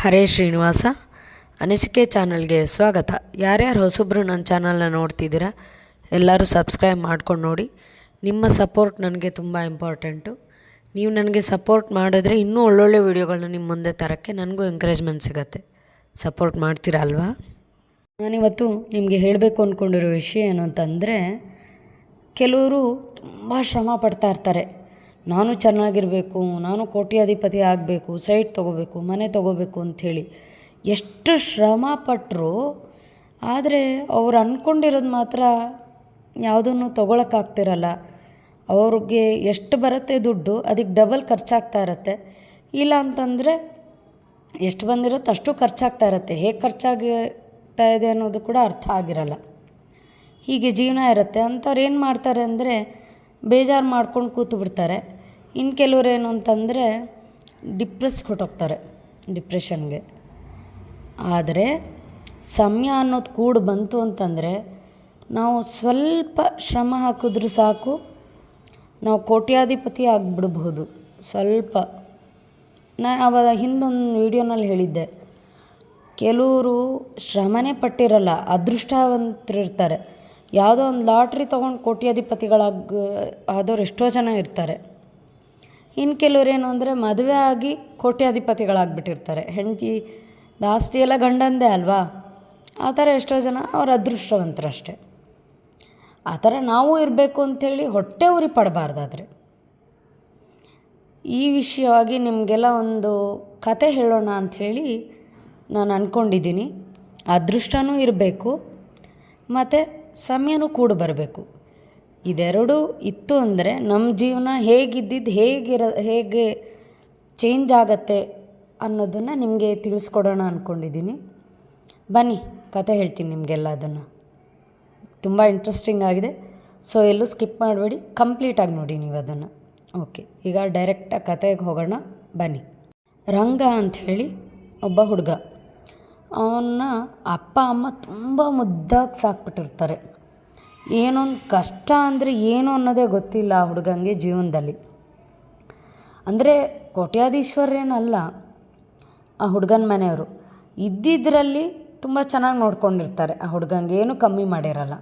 ಹರೇ ಶ್ರೀನಿವಾಸ. ಅನಿಸಿಕೆ ಚಾನಲ್ಗೆ ಸ್ವಾಗತ. ಯಾರ್ಯಾರು ಹೊಸಬ್ರು ನನ್ನ ಚಾನಲ್ನ ನೋಡ್ತಿದ್ದೀರಾ, ಎಲ್ಲರೂ ಸಬ್ಸ್ಕ್ರೈಬ್ ಮಾಡ್ಕೊಂಡು ನೋಡಿ. ನಿಮ್ಮ ಸಪೋರ್ಟ್ ನನಗೆ ತುಂಬ ಇಂಪಾರ್ಟೆಂಟು. ನೀವು ನನಗೆ ಸಪೋರ್ಟ್ ಮಾಡಿದ್ರೆ ಇನ್ನೂ ಒಳ್ಳೊಳ್ಳೆ ವೀಡಿಯೋಗಳನ್ನ ನಿಮ್ಮ ಮುಂದೆ ತರೋಕ್ಕೆ ನನಗೂ ಎಂಕರೇಜ್ಮೆಂಟ್ ಸಿಗತ್ತೆ. ಸಪೋರ್ಟ್ ಮಾಡ್ತೀರಾ ಅಲ್ವಾ? ನಾನಿವತ್ತು ನಿಮಗೆ ಹೇಳಬೇಕು ಅಂದ್ಕೊಂಡಿರೋ ವಿಷಯ ಏನು ಅಂತಂದರೆ, ಕೆಲವರು ತುಂಬ ಶ್ರಮ ಪಡ್ತಾ ಇರ್ತಾರೆ. ನಾನು ಚೆನ್ನಾಗಿರಬೇಕು, ನಾನು ಕೋಟ್ಯಾಧಿಪತಿ ಆಗಬೇಕು, ಸೈಟ್ ತೊಗೋಬೇಕು, ಮನೆ ತೊಗೋಬೇಕು ಅಂಥೇಳಿ ಎಷ್ಟು ಶ್ರಮ ಪಟ್ಟರು ಆದರೆ ಅವ್ರು ಅಂದ್ಕೊಂಡಿರೋದು ಮಾತ್ರ ಯಾವುದನ್ನು ತೊಗೊಳಕ್ಕಾಗ್ತಿರಲ್ಲ. ಅವ್ರಿಗೆ ಎಷ್ಟು ಬರುತ್ತೆ ದುಡ್ಡು, ಅದಕ್ಕೆ ಡಬಲ್ ಖರ್ಚಾಗ್ತಾ ಇರತ್ತೆ. ಇಲ್ಲ ಅಂತಂದರೆ ಎಷ್ಟು ಬಂದಿರುತ್ತೆ ಅಷ್ಟು ಖರ್ಚಾಗ್ತಾ ಇರತ್ತೆ. ಹೇಗೆ ಖರ್ಚಾಗ್ತಾ ಇದೆ ಅನ್ನೋದು ಕೂಡ ಅರ್ಥ ಆಗಿರಲ್ಲ. ಹೀಗೆ ಜೀವನ ಇರುತ್ತೆ. ಅಂಥವ್ರು ಏನು ಮಾಡ್ತಾರೆ ಅಂದರೆ ಬೇಜಾರು ಮಾಡ್ಕೊಂಡು ಕೂತು ಬಿಡ್ತಾರೆ ಇನ್ನು ಕೆಲವ್ರು ಏನು ಅಂತಂದರೆ ಡಿಪ್ರೆಸ್ ಹೊಟ್ಟೋಗ್ತಾರೆ ಡಿಪ್ರೆಷನ್ಗೆ ಆದರೆ ಸಮಯ ಅನ್ನೋದು ಕೂಡ ಬಂತು ಅಂತಂದರೆ ನಾವು ಸ್ವಲ್ಪ ಶ್ರಮ ಹಾಕಿದ್ರೂ ಸಾಕು, ನಾವು ಕೋಟ್ಯಾಧಿಪತಿ ಆಗಿಬಿಡ್ಬಹುದು, ಸ್ವಲ್ಪ. ನಾ ಅವಾಗ ಹಿಂದೊಂದು ವೀಡಿಯೋನಲ್ಲಿ ಹೇಳಿದ್ದೆ, ಕೆಲವರು ಶ್ರಮನೇ ಪಟ್ಟಿರಲ್ಲ, ಅದೃಷ್ಟವಂತರಿರ್ತಾರೆ. ಯಾವುದೋ ಒಂದು ಲಾಟ್ರಿ ತೊಗೊಂಡು ಕೋಟ್ಯಾಧಿಪತಿಗಳಾಗ ಆದವ್ರು ಎಷ್ಟೋ ಜನ ಇರ್ತಾರೆ. ಇನ್ನು ಕೆಲವ್ರು ಏನು ಅಂದರೆ ಮದುವೆ ಆಗಿ ಕೋಟ್ಯಾಧಿಪತಿಗಳಾಗ್ಬಿಟ್ಟಿರ್ತಾರೆ. ಹೆಂಡತಿ ಆಸ್ತಿ ಎಲ್ಲ ಗಂಡಂದೇ ಅಲ್ವಾ? ಆ ಥರ ಎಷ್ಟೋ ಜನ ಅವ್ರ ಅದೃಷ್ಟವಂತರಷ್ಟೇ. ಆ ಥರ ನಾವು ಇರಬೇಕು ಅಂಥೇಳಿ ಹೊಟ್ಟೆ ಉರಿ ಪಡಬಾರ್ದಾದ್ರೆ. ಈ ವಿಷಯವಾಗಿ ನಿಮಗೆಲ್ಲ ಒಂದು ಕತೆ ಹೇಳೋಣ ಅಂಥೇಳಿ ನಾನು ಅಂದ್ಕೊಂಡಿದ್ದೀನಿ ಅದೃಷ್ಟನೂ ಇರಬೇಕು, ಮತ್ತು ಸಮಯನೂ ಕೂಡ ಬರಬೇಕು. ಇದೆರಡೂ ಇತ್ತು ಅಂದರೆ ನಮ್ಮ ಜೀವನ ಹೇಗಿದ್ದಿದ್ದು ಹೇಗಿರ, ಹೇಗೆ ಚೇಂಜ್ ಆಗತ್ತೆ ಅನ್ನೋದನ್ನು ನಿಮಗೆ ತಿಳಿಸ್ಕೊಡೋಣ ಅಂದ್ಕೊಂಡಿದ್ದೀನಿ ಬನ್ನಿ ಕತೆ ಹೇಳ್ತೀನಿ ನಿಮಗೆಲ್ಲ ಅದನ್ನು. ತುಂಬ ಇಂಟ್ರೆಸ್ಟಿಂಗ್ ಆಗಿದೆ. ಸೊ ಎಲ್ಲೂ ಸ್ಕಿಪ್ ಮಾಡಬೇಡಿ. ಕಂಪ್ಲೀಟಾಗಿ ನೋಡಿ ನೀವು ಅದನ್ನು. ಓಕೆ ಈಗ ಡೈರೆಕ್ಟಾಗಿ ಕತೆಗೆ ಹೋಗೋಣ. ಬನ್ನಿ. ರಂಗ ಅಂಥೇಳಿ ಒಬ್ಬ ಹುಡುಗ. ಅವನ್ನ ಅಪ್ಪ, ಅಮ್ಮ ತುಂಬ ಮುದ್ದಾಗಿ ಸಾಕ್ಬಿಟ್ಟಿರ್ತಾರೆ. ಏನೊಂದು ಕಷ್ಟ ಅಂದರೆ ಏನು ಅನ್ನೋದೇ ಗೊತ್ತಿಲ್ಲ ಆ ಹುಡುಗಂಗೆ ಜೀವನದಲ್ಲಿ. ಅಂದರೆ ಕೋಟ್ಯಾಧೀಶ್ವರೇನಲ್ಲ ಆ ಹುಡುಗನ ಮನೆಯವರು. ಇದ್ದಿದ್ದರಲ್ಲಿ ತುಂಬ ಚೆನ್ನಾಗಿ ನೋಡ್ಕೊಂಡಿರ್ತಾರೆ. ಆ ಹುಡುಗಂಗೆ ಏನು ಕಮ್ಮಿ ಮಾಡಿರಲ್ಲ.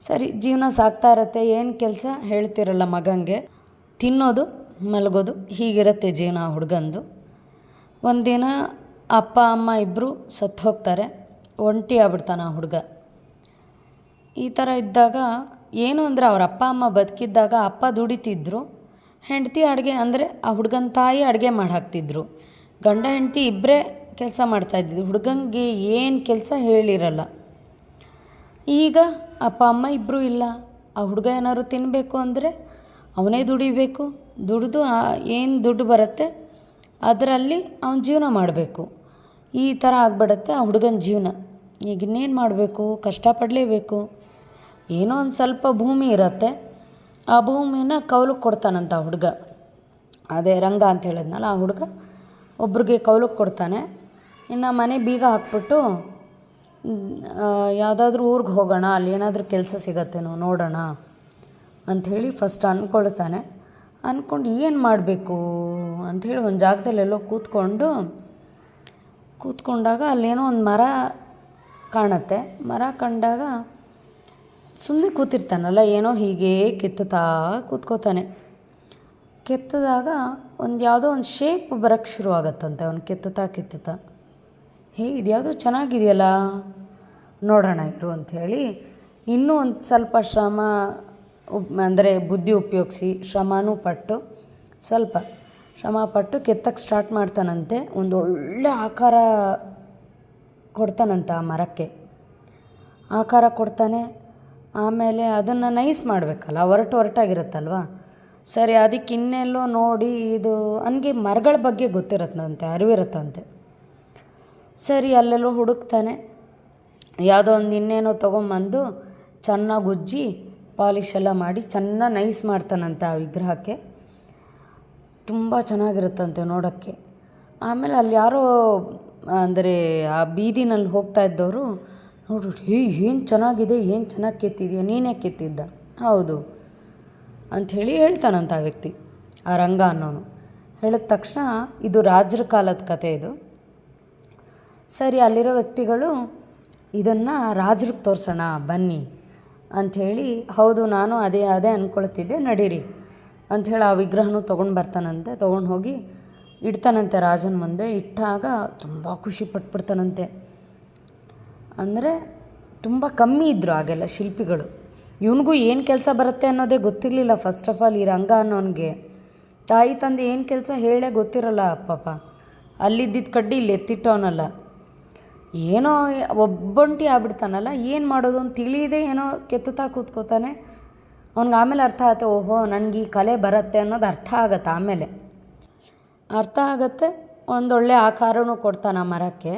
ಸರಿ, ಜೀವನ ಸಾಗ್ತಾ ಇರತ್ತೆ, ಏನು ಕೆಲಸ ಹೇಳ್ತಿರಲ್ಲ ಮಗಂಗೆ. ತಿನ್ನೋದು, ಮಲಗೋದು, ಹೀಗಿರುತ್ತೆ ಜೀವನ ಆ ಹುಡುಗಂದು. ಒಂದಿನ ಅಪ್ಪ, ಅಮ್ಮ ಇಬ್ಬರು ಸತ್ತು ಹೋಗ್ತಾರೆ. ಒಂಟಿ ಆಗ್ಬಿಡ್ತಾನೆ ಆ ಹುಡುಗ. ಈ ಥರ ಇದ್ದಾಗ ಏನು ಅಂದರೆ ಅವ್ರ ಅಪ್ಪ ಅಮ್ಮ ಬದುಕಿದ್ದಾಗ ಅಪ್ಪ ದುಡಿತಿದ್ರು, ಹೆಂಡತಿ ಅಡುಗೆ ಅಂದರೆ ಆ ಹುಡುಗನ ತಾಯಿ ಅಡುಗೆ ಮಾಡಿ ಹಾಕ್ತಿದ್ರು ಗಂಡ ಹೆಂಡತಿ ಇಬ್ಬರೇ ಕೆಲಸ ಮಾಡ್ತಾಯಿದ್ದಿದ್ದು ಹುಡುಗಂಗೆ ಏನು ಕೆಲಸ ಹೇಳಿರಲ್ಲ. ಈಗ ಅಪ್ಪ ಅಮ್ಮ ಇಬ್ಬರೂ ಇಲ್ಲ, ಆ ಹುಡುಗ ಏನಾದ್ರು ತಿನ್ನಬೇಕು ಅಂದರೆ ಅವನೇ ದುಡಿಬೇಕು. ದುಡಿದು ಏನು ದುಡ್ಡು ಬರುತ್ತೆ ಅದರಲ್ಲಿ ಅವನ ಜೀವನ ಮಾಡಬೇಕು. ಈ ಥರ ಆಗ್ಬಿಡತ್ತೆ ಆ ಹುಡುಗನ ಜೀವನ. ಈಗ ಇನ್ನೇನು ಮಾಡಬೇಕು? ಕಷ್ಟಪಡಲೇಬೇಕು ಏನೋ ಒಂದು ಸ್ವಲ್ಪ ಭೂಮಿ ಇರತ್ತೆ. ಆ ಭೂಮಿನ ಕೌಲಕ್ಕೆ ಕೊಡ್ತಾನಂತ ಹುಡುಗ. ಅದೇ ರಂಗ ಅಂತ ಹೇಳಿದ್ನಲ್ಲ ಆ ಹುಡುಗ. ಒಬ್ರಿಗೆ ಕೌಲಕ್ಕೆ ಕೊಡ್ತಾನೆ. ಇನ್ನು ಮನೆ ಬೀಗ ಹಾಕ್ಬಿಟ್ಟು ಯಾವುದಾದ್ರೂ ಊರಿಗೆ ಹೋಗೋಣ, ಅಲ್ಲಿ ಏನಾದರೂ ಕೆಲಸ ಸಿಗತ್ತೇನೋ ನೋಡೋಣ ಅಂಥೇಳಿ ಫಸ್ಟ್ ಅಂದ್ಕೊಳ್ತಾನೆ ಅಂದ್ಕೊಂಡು ಏನು ಮಾಡಬೇಕು ಅಂಥೇಳಿ ಒಂದು ಜಾಗದಲ್ಲೆಲ್ಲೋ ಕೂತ್ಕೊಂಡು, ಕೂತ್ಕೊಂಡಾಗ ಅಲ್ಲೇನೋ ಒಂದು ಮರ ಕಾಣತ್ತೆ. ಮರ ಕಂಡಾಗ ಸುಮ್ಮನೆ ಕೂತಿರ್ತಾನಲ್ಲ, ಏನೋ ಹೀಗೆ ಕೆತ್ತುತ್ತಾ ಕೂತ್ಕೋತಾನೆ. ಕೆತ್ತದಾಗ ಒಂದು ಯಾವುದೋ ಒಂದು ಶೇಪ್ ಬರೋಕ್ಕೆ ಶುರು ಆಗುತ್ತಂತೆ, ಅವ್ನು ಕೆತ್ತುತ್ತಾ ಕೆತ್ತುತ್ತಾ. ಹೇ ಇದು ಯಾವುದೋ ಚೆನ್ನಾಗಿದೆಯಲ್ಲ, ನೋಡೋಣ ಇರು ಅಂಥೇಳಿ ಇನ್ನೂ ಒಂದು ಸ್ವಲ್ಪ ಶ್ರಮ ಅಂದರೆ ಬುದ್ಧಿ ಉಪಯೋಗಿಸಿ ಶ್ರಮನೂ ಪಟ್ಟು, ಸ್ವಲ್ಪ ಶ್ರಮ ಪಟ್ಟು ಕೆತ್ತಕ್ಕೆ ಸ್ಟಾರ್ಟ್ ಮಾಡ್ತಾನಂತೆ. ಒಂದು ಒಳ್ಳೆ ಆಕಾರ ಕೊಡ್ತಾನಂತ ಆ ಮರಕ್ಕೆ. ಆಕಾರ ಕೊಡ್ತಾನೆ, ಆಮೇಲೆ ಅದನ್ನು ನೈಸ್ ಮಾಡಬೇಕಲ್ಲ, ಒರಟು ಒರಟಾಗಿರುತ್ತಲ್ವ? ಸರಿ, ಅದಕ್ಕೆ ಇನ್ನೆಲ್ಲೋ ನೋಡಿ ಇದು ಹಂಗೆ ಮರಗಳ ಬಗ್ಗೆ ಗೊತ್ತಿರುತ್ತಂತೆ ಅರಿವಿರುತ್ತಂತೆ. ಸರಿ, ಅಲ್ಲೆಲ್ಲೋ ಹುಡುಕ್ತಾನೆ. ಯಾವುದೋ ಒಂದು ಇನ್ನೇನೋ ತೊಗೊಂಬಂದು ಚೆನ್ನಾಗಿ ಉಜ್ಜಿ, ಪಾಲಿಶ್ ಎಲ್ಲ ಮಾಡಿ ಚೆನ್ನಾಗಿ ನೈಸ್ ಮಾಡ್ತಾನಂತೆ ಆ ವಿಗ್ರಹಕ್ಕೆ. ತುಂಬ ಚೆನ್ನಾಗಿರುತ್ತಂತೆ ನೋಡೋಕ್ಕೆ. ಆಮೇಲೆ ಅಲ್ಲಿ ಯಾರೋ ಅಂದರೆ ಆ ಬೀದಿನಲ್ಲಿ ಹೋಗ್ತಾ ಇದ್ದವರು ನೋಡು ಹೇ, ಏನು ಚೆನ್ನಾಗಿದೆ, ಏನು ಚೆನ್ನಾಗಿ ಕೆತ್ತಿದೆಯಾ, ನೀನೇ ಕೆತ್ತಿದ್ದ? ಹೌದು ಅಂಥೇಳಿ ಹೇಳ್ತಾನಂತ ಆ ವ್ಯಕ್ತಿ, ಆ ರಂಗ ಅನ್ನೋನು. ಹೇಳಿದ ತಕ್ಷಣ ಇದು ರಾಜರ ಕಾಲದ ಕತೆ ಇದು. ಸರಿ, ಅಲ್ಲಿರೋ ವ್ಯಕ್ತಿಗಳು, ಇದನ್ನು ರಾಜ್ರಿಗೆ ತೋರಿಸೋಣ, ಬನ್ನಿ ಅಂಥೇಳಿ ಹೌದು, ನಾನು ಅದೇ ಅದೇ ಅಂದ್ಕೊಳ್ತಿದ್ದೆ ನಡೀರಿ ಅಂಥೇಳಿ ಆ ವಿಗ್ರಹನೂ ತೊಗೊಂಡು ಬರ್ತಾನಂತೆ, ತೊಗೊಂಡು ಹೋಗಿ ಇಡ್ತಾನಂತೆ ರಾಜನ ಮುಂದೆ. ಇಟ್ಟಾಗ ತುಂಬ ಖುಷಿ ಪಟ್ಬಿಡ್ತಾನಂತೆ. ಅಂದರೆ ತುಂಬ ಕಮ್ಮಿ ಇದ್ದರು ಹಾಗೆಲ್ಲ ಶಿಲ್ಪಿಗಳು. ಇವನಿಗೂ ಏನು ಕೆಲಸ ಬರುತ್ತೆ ಅನ್ನೋದೇ ಗೊತ್ತಿರಲಿಲ್ಲ ಫಸ್ಟ್ ಆಫ್ ಆಲ್ ಈ ರಂಗ ಅನ್ನೋನಿಗೆ. ತಾಯಿ ತಂದೆ ಏನು ಕೆಲಸ ಹೇಳೇ ಗೊತ್ತಿರಲ್ಲ ಪಾಪ. ಅಲ್ಲಿದ್ದಿದ್ದ ಕಡ್ಡಿ ಇಲ್ಲಿ ಎತ್ತಿಟ್ಟವನಲ್ಲ. ಏನೋ ಒಬ್ಬಂಟಿ ಆಗ್ಬಿಡ್ತಾನಲ್ಲ, ಏನು ಮಾಡೋದು ಅಂತ ತಿಳಿಯದೆ ಏನೋ ಕೆತ್ತುತ್ತಾ ಕೂತ್ಕೋತಾನೆ. ಅವ್ನಿಗೆ ಆಮೇಲೆ ಅರ್ಥ ಆಗುತ್ತೆ ಓಹೋ, ನನಗೆ ಈ ಕಲೆ ಬರುತ್ತೆ ಅನ್ನೋದು ಅರ್ಥ ಆಗತ್ತೆ ಆಮೇಲೆ. ಅರ್ಥ ಆಗತ್ತೆ? ಒಂದೊಳ್ಳೆ ಆಕಾರನೂ ಕೊಡ್ತಾನೆ ಆ ಮರಕ್ಕೆ.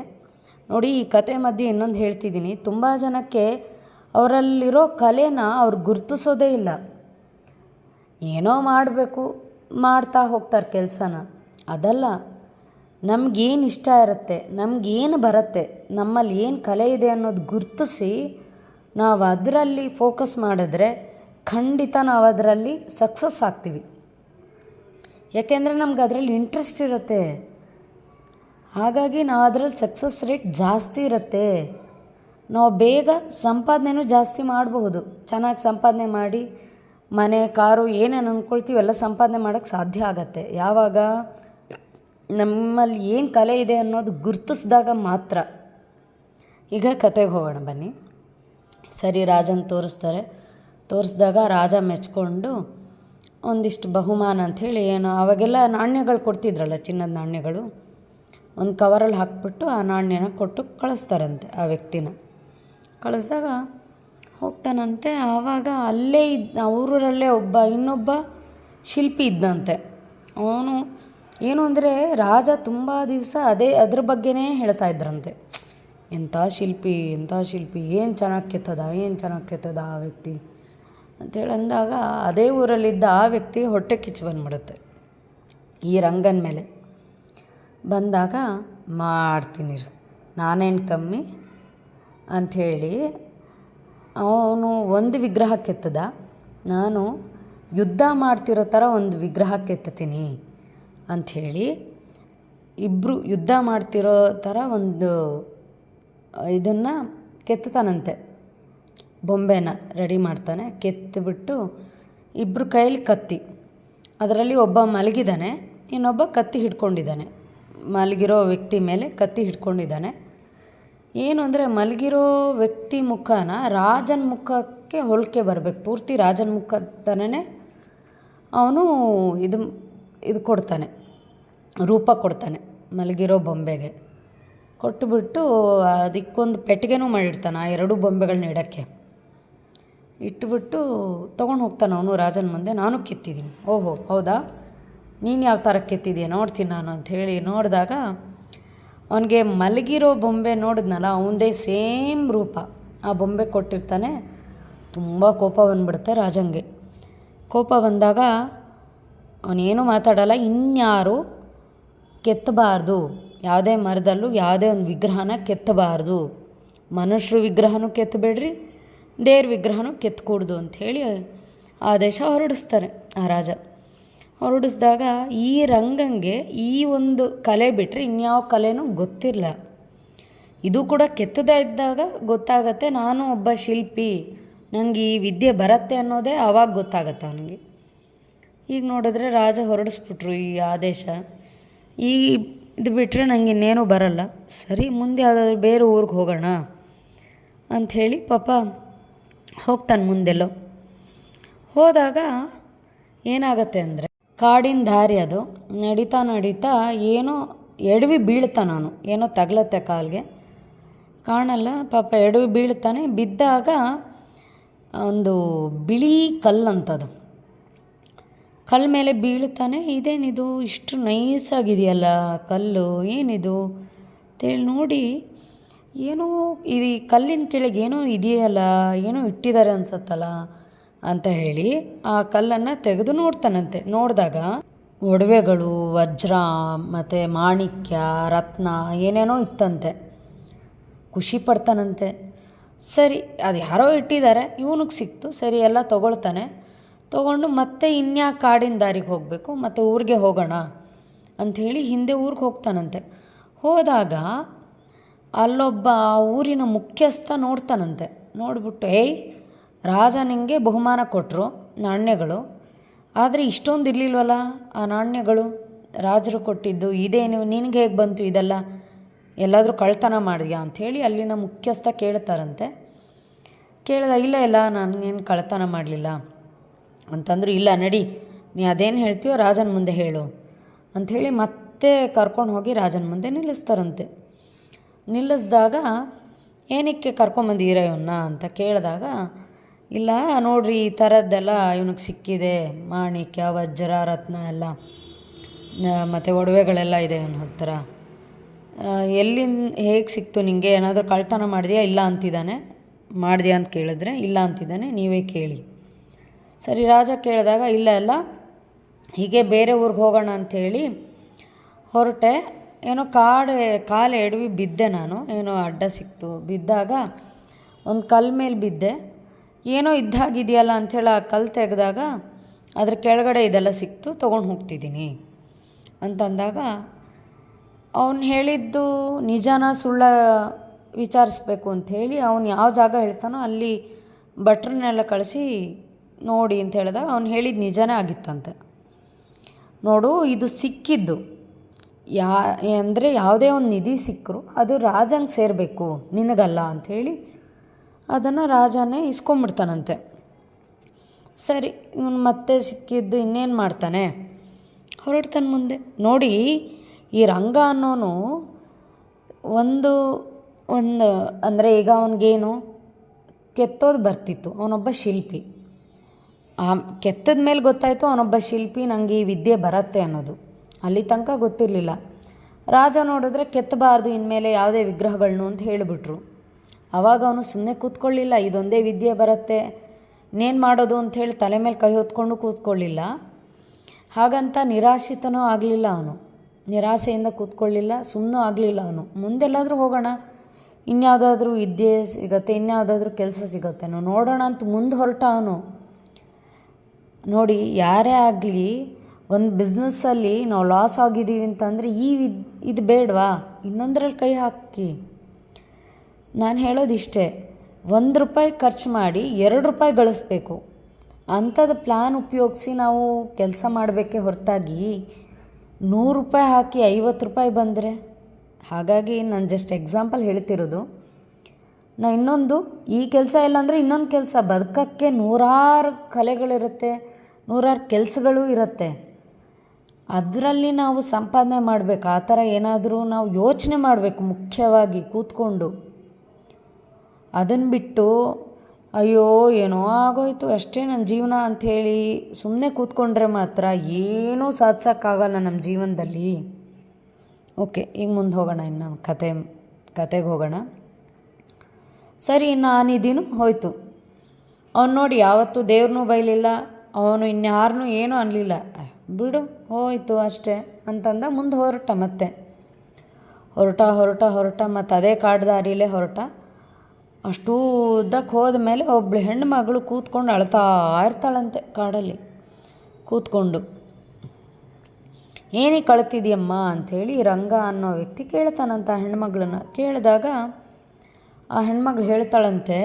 ನೋಡಿ, ಈ ಕತೆ ಮಧ್ಯೆ ಇನ್ನೊಂದು ಹೇಳ್ತಿದ್ದೀನಿ. ತುಂಬ ಜನಕ್ಕೆ ಅವರಲ್ಲಿರೋ ಕಲೆನ ಅವ್ರು ಗುರುತಿಸೋದೇ ಇಲ್ಲ. ಏನೋ ಮಾಡಬೇಕು, ಮಾಡ್ತಾ ಹೋಗ್ತಾರೆ ಕೆಲಸನ. ಅದಲ್ಲ, ನಮಗೇನು ಇಷ್ಟ ಇರುತ್ತೆ, ನಮಗೇನು ಬರುತ್ತೆ, ನಮ್ಮಲ್ಲಿ ಏನು ಕಲೆ ಇದೆ ಅನ್ನೋದು ಗುರುತಿಸಿ ನಾವು ಅದರಲ್ಲಿ ಫೋಕಸ್ ಮಾಡಿದ್ರೆ ಖಂಡಿತ ನಾವು ಅದರಲ್ಲಿ ಸಕ್ಸಸ್ ಆಗ್ತೀವಿ. ಯಾಕೆಂದರೆ ನಮ್ಗೆ ಅದರಲ್ಲಿ ಇಂಟ್ರೆಸ್ಟ್ ಇರುತ್ತೆ. ಹಾಗಾಗಿ ನಾವು ಅದರಲ್ಲಿ ಸಕ್ಸಸ್ ರೇಟ್ ಜಾಸ್ತಿ ಇರುತ್ತೆ. ನಾವು ಬೇಗ ಸಂಪಾದನೆನೂ ಜಾಸ್ತಿ ಮಾಡಬಹುದು. ಚೆನ್ನಾಗಿ ಸಂಪಾದನೆ ಮಾಡಿ, ಮನೆ, ಕಾರು ಏನೇನು ಅಂದ್ಕೊಳ್ತೀವಿ ಎಲ್ಲ ಸಂಪಾದನೆ ಮಾಡೋಕ್ಕೆ ಸಾಧ್ಯ ಆಗತ್ತೆ. ಯಾವಾಗ ನಮ್ಮಲ್ಲಿ ಏನು ಕಲೆ ಇದೆ ಅನ್ನೋದು ಗುರ್ತಿಸಿದಾಗ ಮಾತ್ರ. ಈಗ ಕತೆಗೆ ಹೋಗೋಣ ಬನ್ನಿ. ಸರಿ, ರಾಜನ ತೋರಿಸ್ತಾರೆ. ತೋರಿಸಿದಾಗ ರಾಜ ಮೆಚ್ಕೊಂಡು ಒಂದಿಷ್ಟು ಬಹುಮಾನ ಅಂಥೇಳಿ ಏನು, ಅವಾಗೆಲ್ಲ ನಾಣ್ಯಗಳು ಕೊಡ್ತಿದ್ರಲ್ಲ ಚಿನ್ನದ ನಾಣ್ಯಗಳು, ಒಂದು ಕವರಲ್ಲಿ ಹಾಕ್ಬಿಟ್ಟು ಆ ನಾಣ್ಯನ ಕೊಟ್ಟು ಕಳಿಸ್ತಾರಂತೆ ಆ ವ್ಯಕ್ತಿನ. ಕಳಿಸ್ದಾಗ ಹೋಗ್ತಾನಂತೆ, ಆವಾಗ ಅಲ್ಲೇ ಇದ್ದ ಊರಲ್ಲೇ ಒಬ್ಬ, ಇನ್ನೊಬ್ಬ ಶಿಲ್ಪಿ ಇದ್ದಂತೆ. ಅವನು ಏನು ಅಂದರೆ ರಾಜ ತುಂಬ ದಿವಸ ಅದೇ, ಅದ್ರ ಬಗ್ಗೆನೇ ಹೇಳ್ತಾ ಇದ್ರಂತೆ. ಎಂಥ ಶಿಲ್ಪಿ ಎಂಥ ಶಿಲ್ಪಿ, ಏನು ಚೆನ್ನಾಗಿ ಕೆತ್ತದ, ಏನು ಚೆನ್ನಾಗಿ ಕೆತ್ತದ ಆ ವ್ಯಕ್ತಿ. ಅಂತೇಳಿ ಅಂದಾಗ ಅದೇ ಊರಲ್ಲಿದ್ದ ಆ ವ್ಯಕ್ತಿ ಹೊಟ್ಟೆ ಕಿಚ್ಚು ಬಂದ್ಬಿಡುತ್ತೆ. ಈ ರಂಗನ ಮೇಲೆ. ಬಂದಾಗ, ಮಾಡ್ತೀನಿ. ನಾನೇನು ಕಮ್ಮಿ? ಅಂಥೇಳಿ ಅವನು ಒಂದು ವಿಗ್ರಹ ಕೆತ್ತದ ನಾನು ಯುದ್ಧ ಮಾಡ್ತಿರೋ ಥರ ಒಂದು ವಿಗ್ರಹ ಕೆತ್ತತೀನಿ ಅಂಥೇಳಿ ಇಬ್ಬರು ಯುದ್ಧ ಮಾಡ್ತಿರೋ ಥರ ಒಂದು ಇದನ್ನು ಕೆತ್ತತಾನಂತೆ ಬೊಂಬೆನ ರೆಡಿ ಮಾಡ್ತಾನೆ ಕೆತ್ತಿಬಿಟ್ಟು ಇಬ್ಬರು ಕೈಯಲ್ಲಿ ಕತ್ತಿ. ಅದರಲ್ಲಿ ಒಬ್ಬ ಮಲಗಿದ್ದಾನೆ ಇನ್ನೊಬ್ಬ ಕತ್ತಿ ಹಿಡ್ಕೊಂಡಿದ್ದಾನೆ ಮಲಗಿರೋ ವ್ಯಕ್ತಿ ಮೇಲೆ ಕತ್ತಿ ಹಿಡ್ಕೊಂಡಿದ್ದಾನೆ ಏನು ಅಂದರೆ ಮಲಗಿರೋ ವ್ಯಕ್ತಿ ಮುಖನ ರಾಜನ ಮುಖಕ್ಕೆ ಹೋಲಿಕೆ ಬರಬೇಕು. ಪೂರ್ತಿ ರಾಜನ ಮುಖ ತಾನೇ ಅವನು ಇದು ಇದು ಕೊಡ್ತಾನೆ, ರೂಪ ಕೊಡ್ತಾನೆ ಮಲಗಿರೋ ಬೊಂಬೆಗೆ. ಕೊಟ್ಟುಬಿಟ್ಟು ಅದಕ್ಕೊಂದು ಪೆಟ್ಟಿಗೆನೂ ಮಾಡಿರ್ತಾನೆ, ಆ ಎರಡು ಬೊಂಬೆಗಳನ್ನ ಇಡೋಕ್ಕೆ. ಇಟ್ಬಿಟ್ಟು ತೊಗೊಂಡು ಹೋಗ್ತಾನೆ ಅವನು ರಾಜನ ಮುಂದೆ. ನಾನು ಕೆತ್ತಿದ್ದೀನಿ. ಓಹೋ, ಹೌದಾ? ನೀನು ಯಾವ ಥರ ಕೆತ್ತಿದೀಯ? ನೋಡ್ತೀನಿ ನಾನು ಅಂತ ಹೇಳಿ ನೋಡಿದಾಗ ಅವನಿಗೆ ಮಲಗಿರೋ ಬೊಂಬೆ ನೋಡಿದ್ನಲ್ಲ, ಅವನದೇ ಸೇಮ್ ರೂಪ. ಆ ಬೊಂಬೆ ಕೊಟ್ಟಿರ್ತಾನೆ. ತುಂಬ ಕೋಪ ಬಂದ್ಬಿಡುತ್ತೆ ರಾಜಂಗೆ ಕೋಪ ಬಂದಾಗ ಅವನೇನು ಮಾತಾಡಲ್ಲ, ಇನ್ಯಾರು ಕೆತ್ತಬಾರ್ದು. ಯಾವುದೇ ಮರದಲ್ಲೂ ಯಾವುದೇ ಒಂದು ವಿಗ್ರಹನ ಕೆತ್ತಬಾರ್ದು. ಮನುಷ್ಯರು ವಿಗ್ರಹನೂ ಕೆತ್ತಬೇಡ್ರಿ ದೇವ್ರ ವಿಗ್ರಹನೂ ಕೆತ್ತಕೂಡ್ದು ಅಂಥೇಳಿ ಆದೇಶ ಹೊರಡಿಸ್ತಾರೆ ಆ ರಾಜ. ಹೊರಡಿಸಿದಾಗ ಈ ರಂಗಂಗೆ ಈ ಒಂದು ಕಲೆ ಬಿಟ್ಟರೆ ಇನ್ಯಾವ ಕಲೆನೂ ಗೊತ್ತಿರಲ್ಲ ಇದು ಕೂಡ ಕೆತ್ತದೇ ಇದ್ದಾಗ ಗೊತ್ತಾಗತ್ತೆ, ನಾನು ಒಬ್ಬ ಶಿಲ್ಪಿ ನನಗೆ ಈ ವಿದ್ಯೆ ಬರುತ್ತೆ ಅನ್ನೋದೇ ಆವಾಗ ಗೊತ್ತಾಗತ್ತೆ ಅವನಿಗೆ. ಈಗ ನೋಡಿದ್ರೆ ರಾಜ ಹೊರಡಿಸ್ಬಿಟ್ರು ಈ ಆದೇಶ. ಈ ಇದು ಬಿಟ್ಟರೆ ನನಗೆ ಇನ್ನೇನೂ ಬರಲ್ಲ. ಸರಿ, ಮುಂದೆ ಯಾವುದಾದ್ರೂ ಬೇರೆ ಊರಿಗೆ ಹೋಗೋಣ ಅಂಥೇಳಿ ಪಾಪ ಹೋಗ್ತಾನೆ ಮುಂದೆಲ್ಲೋ. ಹೋದಾಗ ಏನಾಗತ್ತೆ ಅಂದರೆ ಕಾಡಿನ ದಾರಿ ಅದು. ನಡೀತಾ ನಡೀತಾ ಏನೋ ಎಡವಿ ಬೀಳ್ತಾ ನಾನು. ಏನೋ ತಗ್ಲತ್ತೆ ಕಾಲಿಗೆ. ಕಾಣಲ್ಲ, ಪಾಪ ಎಡವಿ ಬೀಳ್ತಾನೆ. ಬಿದ್ದಾಗ ಒಂದು ಬಿಳಿ ಕಲ್ಲಂಥದ್ದು ಕಲ್ಲು ಮೇಲೆ ಬೀಳ್ತಾನೆ. ಇದೇನಿದು? ಇಷ್ಟು ನೈಸಾಗಿದೆಯಲ್ಲ ಕಲ್ಲು. ಏನಿದು? ಅಂತೇಳಿ ನೋಡಿ ಏನೋ ಇದು ಈ ಕಲ್ಲಿನ ಕೆಳಗೆ ಏನೋ ಇದೆಯಲ್ಲ, ಏನೋ ಇಟ್ಟಿದ್ದಾರೆ ಅನ್ಸತ್ತಲ್ಲ ಅಂತ ಹೇಳಿ ಆ ಕಲ್ಲನ್ನು ತೆಗೆದು ನೋಡ್ತಾನಂತೆ. ನೋಡಿದಾಗ ಒಡವೆಗಳು, ವಜ್ರ, ಮತ್ತು ಮಾಣಿಕ್ಯ, ರತ್ನ ಏನೇನೋ ಇತ್ತಂತೆ. ಖುಷಿ ಪಡ್ತಾನಂತೆ. ಸರಿ, ಅದು ಯಾರೋ ಇಟ್ಟಿದ್ದಾರೆ, ಇವನಿಗೆ ಸಿಕ್ತು. ಸರಿ, ಎಲ್ಲ ತೊಗೊಳ್ತಾನೆ. ತೊಗೊಂಡು ಮತ್ತೆ ಇನ್ಯಾ ಕಾಡಿನ ದಾರಿಗೆ ಹೋಗಬೇಕು, ಮತ್ತು ಊರಿಗೆ ಹೋಗೋಣ ಅಂಥೇಳಿ ಹಿಂದೆ ಊರಿಗೆ ಹೋಗ್ತಾನಂತೆ. ಹೋದಾಗ ಅಲ್ಲೊಬ್ಬ ಆ ಊರಿನ ಮುಖ್ಯಸ್ಥ ನೋಡ್ತಾನಂತೆ. ನೋಡ್ಬಿಟ್ಟು, ಏಯ್, ರಾಜ ನಿಂಗೆ ಬಹುಮಾನ ಕೊಟ್ಟರು ನಾಣ್ಯಗಳು. ಆದರೆ ಇಷ್ಟೊಂದು ಇರಲಿಲ್ವಲ್ಲ ಆ ನಾಣ್ಯಗಳು? ರಾಜರು ಕೊಟ್ಟಿದ್ದು ಇದೇನು ನಿನಗೆ ಹೇಗೆ ಬಂತು ಇದೆಲ್ಲ? ಎಲ್ಲಾದರೂ ಕಳ್ತನ ಮಾಡಿದ್ಯಾ? ಅಂಥೇಳಿ ಅಲ್ಲಿನ ಮುಖ್ಯಸ್ಥ ಕೇಳ್ತಾರಂತೆ. ಕೇಳ್ದ, ಇಲ್ಲ ಇಲ್ಲ, ನಾನೇನು ಕಳ್ತನ ಮಾಡಲಿಲ್ಲ. ಅಂತಂದ್ರು, ಇಲ್ಲ, ನಡಿ, ನೀ ಅದೇನು ಹೇಳ್ತೀಯೋ ರಾಜನ ಮುಂದೆ ಹೇಳು. ಅಂಥೇಳಿ ಮತ್ತೆ ಕರ್ಕೊಂಡು ಹೋಗಿ ರಾಜನ ಮುಂದೆ ನಿಲ್ಲಿಸ್ತಾರಂತೆ. ನಿಲ್ಲಿಸಿದಾಗ ಏನಕ್ಕೆ ಕರ್ಕೊಂಬಂದಿರ ಇವನ್ನ ಅಂತ ಕೇಳಿದಾಗ, ಇಲ್ಲ ನೋಡ್ರಿ ಈ ಥರದ್ದೆಲ್ಲ ಇವನಿಗೆ ಸಿಕ್ಕಿದೆ ಮಾಣಿಕ್ಯ ವಜ್ರ ರತ್ನ ಎಲ್ಲ ಮತ್ತು ಒಡವೆಗಳೆಲ್ಲ ಇದೆ ಇವನ ಹತ್ತಿರ ಎಲ್ಲಿಂದ, ಹೇಗೆ ಸಿಕ್ತು ನಿಮಗೆ ಏನಾದರೂ ಕಳ್ತನ ಮಾಡಿದೆಯಾ, ಇಲ್ಲ ಅಂತಿದ್ದಾನೆ. ಮಾಡಿದೆಯಾ ಅಂತ ಕೇಳಿದ್ರೆ, ಇಲ್ಲ ಅಂತಿದ್ದಾನೆ, ನೀವೇ ಕೇಳಿ. ಸರಿ, ರಾಜ ಕೇಳಿದಾಗ, ಇಲ್ಲ ಎಲ್ಲ ಹೀಗೆ ಬೇರೆ ಊರಿಗೆ ಹೋಗೋಣ ಅಂಥೇಳಿ ಹೊರಟೆ. ಏನೋ ಕಾಡು, ಕಾಲು ಎಡವಿ ಬಿದ್ದೆ ನಾನು. ಏನೋ ಅಡ್ಡ ಸಿಕ್ತು. ಬಿದ್ದಾಗ ಒಂದು ಕಲ್ಲು ಮೇಲೆ ಬಿದ್ದೆ. ಏನೋ ಇದ್ದಾಗಿದೆಯಲ್ಲ ಅಂಥೇಳಿ ಆ ಕಲ್ಲು ತೆಗೆದಾಗ ಅದ್ರ ಕೆಳಗಡೆ ಇದೆಲ್ಲ ಸಿಕ್ತು, ತೊಗೊಂಡು ಹೋಗ್ತಿದ್ದೀನಿ ಅಂತಂದಾಗ ಅವನು ಹೇಳಿದ್ದು ನಿಜಾನ ಸುಳ್ಳ ವಿಚಾರಿಸ್ಬೇಕು ಅಂಥೇಳಿ ಅವನು ಯಾವ ಜಾಗ ಹೇಳ್ತಾನೋ ಅಲ್ಲಿ ಭಟ್ರನ್ನೆಲ್ಲ ಕಳಿಸಿ ನೋಡಿ ಅಂತ ಹೇಳಿದಾಗ ಅವ್ನು ಹೇಳಿದ್ದು ನಿಜಾನೇ ಆಗಿತ್ತಂತೆ. ನೋಡು, ಇದು ಸಿಕ್ಕಿದ್ದು. ಯಾ, ಅಂದರೆ ಯಾವುದೇ ಒಂದು ನಿಧಿ ಸಿಕ್ಕರು ಅದು ರಾಜಂಗೆ ಸೇರಬೇಕು, ನಿನಗಲ್ಲ ಅಂಥೇಳಿ ಅದನ್ನು ರಾಜನೇ ಇಸ್ಕೊಂಬಿಡ್ತಾನಂತೆ. ಸರಿ, ಇವನು ಮತ್ತೆ ಸಿಕ್ಕಿದ್ದು ಇನ್ನೇನು ಮಾಡ್ತಾನೆ? ಹೊರಡ್ತಾನೆ ಮುಂದೆ. ನೋಡಿ, ಈ ರಂಗ ಅನ್ನೋನು ಒಂದು ಒಂದು, ಅಂದರೆ ಈಗ ಅವನಿಗೇನು ಕೆತ್ತೋದು ಬರ್ತಿತ್ತು, ಅವನೊಬ್ಬ ಶಿಲ್ಪಿ. ಆ ಕೆತ್ತದ ಮೇಲೆ ಗೊತ್ತಾಯಿತು ಅವನೊಬ್ಬ ಶಿಲ್ಪಿ ನನಗೆ ಈ ವಿದ್ಯೆ ಬರುತ್ತೆ ಅನ್ನೋದು. ಅಲ್ಲಿ ತನಕ ಗೊತ್ತಿರಲಿಲ್ಲ. ರಾಜ ನೋಡಿದ್ರೆ ಕೆತ್ತಬಾರ್ದು ಇನ್ಮೇಲೆ ಯಾವುದೇ ವಿಗ್ರಹಗಳನ್ನು ಅಂತ ಹೇಳಿಬಿಟ್ರು. ಆವಾಗ ಅವನು ಸುಮ್ಮನೆ ಕೂತ್ಕೊಳ್ಳಿಲ್ಲ, ಇದೊಂದೇ ವಿದ್ಯೆ ಬರುತ್ತೆ, ಇನ್ನೇನು ಮಾಡೋದು ಅಂಥೇಳಿ ತಲೆ ಮೇಲೆ ಕೈ ಹೊತ್ಕೊಂಡು ಕೂತ್ಕೊಳ್ಳಿಲ್ಲ. ಹಾಗಂತ ನಿರಾಶಿತನೂ ಆಗಲಿಲ್ಲ ಅವನು. ನಿರಾಶೆಯಿಂದ ಕೂತ್ಕೊಳ್ಳಿಲ್ಲ ಸುಮ್ಮನೂ ಆಗಲಿಲ್ಲ ಅವನು. ಮುಂದೆಲ್ಲಾದರೂ ಹೋಗೋಣ, ಇನ್ಯಾವುದಾದ್ರೂ ವಿದ್ಯೆ ಸಿಗತ್ತೆ, ಇನ್ಯಾವುದಾದ್ರೂ ಕೆಲಸ ಸಿಗತ್ತೆ, ನೋಡೋಣ ಅಂತ ಮುಂದೆ ಹೊರಟ ಅವನು. ನೋಡಿ, ಯಾರೇ ಆಗಲಿ ಒಂದು ಬಿಸ್ನೆಸ್ಸಲ್ಲಿ ನಾವು ಲಾಸ್ ಆಗಿದ್ದೀವಿ ಅಂತಂದರೆ ಈ ವಿದ್, ಇದು ಬೇಡವಾ? ಇನ್ನೊಂದರಲ್ಲಿ ಕೈ ಹಾಕಿ. ನಾನು ಹೇಳೋದಿಷ್ಟೇ, ಒಂದು ರೂಪಾಯಿ ಖರ್ಚು ಮಾಡಿ ಎರಡು ರೂಪಾಯಿ ಗಳಿಸ್ಬೇಕು. ಅಂಥದ್ದು ಪ್ಲ್ಯಾನ್ ಉಪಯೋಗಿಸಿ ನಾವು ಕೆಲಸ ಮಾಡಬೇಕೇ ಹೊರತಾಗಿ ನೂರು ರೂಪಾಯಿ ಹಾಕಿ ಐವತ್ತು ರೂಪಾಯಿ ಬಂದರೆ. ಹಾಗಾಗಿ ನಾನು ಜಸ್ಟ್ ಎಕ್ಸಾಂಪಲ್ ಹೇಳ್ತಿರೋದು. ನಾ ಇನ್ನೊಂದು, ಈ ಕೆಲಸ ಇಲ್ಲಾಂದರೆ ಇನ್ನೊಂದು ಕೆಲಸ. ಬದುಕಕ್ಕೆ ನೂರಾರು ಕಲೆಗಳಿರುತ್ತೆ, ನೂರಾರು ಕೆಲಸಗಳು ಇರುತ್ತೆ. ಅದರಲ್ಲಿ ನಾವು ಸಂಪಾದನೆ ಮಾಡಬೇಕು. ಆ ಥರ ಏನಾದರೂ ನಾವು ಯೋಚನೆ ಮಾಡಬೇಕು ಮುಖ್ಯವಾಗಿ ಕೂತ್ಕೊಂಡು. ಅದನ್ನು ಬಿಟ್ಟು, ಅಯ್ಯೋ, ಏನೋ ಆಗೋಯ್ತು. ಅಷ್ಟೇ ನನ್ನ ಜೀವನ ಅಂಥೇಳಿ ಸುಮ್ಮನೆ ಕೂತ್ಕೊಂಡ್ರೆ ಮಾತ್ರ ಏನೂ ಸಾಧಿಸೋಕ್ಕಾಗಲ್ಲ ನಮ್ಮ ಜೀವನದಲ್ಲಿ. ಓಕೆ, ಈಗ ಮುಂದೆ ಹೋಗೋಣ ಇನ್ನು ಕತೆ, ಕತೆಗೆ ಹೋಗೋಣ. ಸರಿ ನಾನಿದ್ದೀನು ಹೋಯ್ತು. ಅವ್ನು ನೋಡಿ, ಯಾವತ್ತೂ ದೇವ್ರನ್ನೂ ಬೈಲಿಲ್ಲ, ಅವನು ಇನ್ಯಾರನ್ನೂ ಏನೂ ಅನ್ನಲಿಲ್ಲ ಬಿಡು, ಹೋಯಿತು ಅಷ್ಟೇ ಅಂತಂದ ಮುಂದೆ ಹೊರಟ ಮತ್ತೆ. ಹೊರಟ ಹೊರಟ ಹೊರಟ ಮತ್ತು ಅದೇ ಕಾಡು ದಾರಿಲೇ ಹೊರಟ. ಅಷ್ಟೂ ಉದ್ದಕ್ಕೆ ಹೋದ ಮೇಲೆ ಒಬ್ಳು ಹೆಣ್ಣು ಮಗಳು ಕೂತ್ಕೊಂಡು ಅಳ್ತಾ ಇರ್ತಾಳಂತೆ ಕಾಡಲ್ಲಿ. ಕೂತ್ಕೊಂಡು ಏನಕ್ಕೆ ಕಳ್ತಿದ್ಯಮ್ಮ? ಅಂಥೇಳಿ ರಂಗ ಅನ್ನೋ ವ್ಯಕ್ತಿ ಕೇಳ್ತಾನಂತ ಆ ಹೆಣ್ಮಗಳನ್ನ. ಕೇಳಿದಾಗ ಆ ಹೆಣ್ಮಗಳು ಹೇಳ್ತಾಳಂತೆ,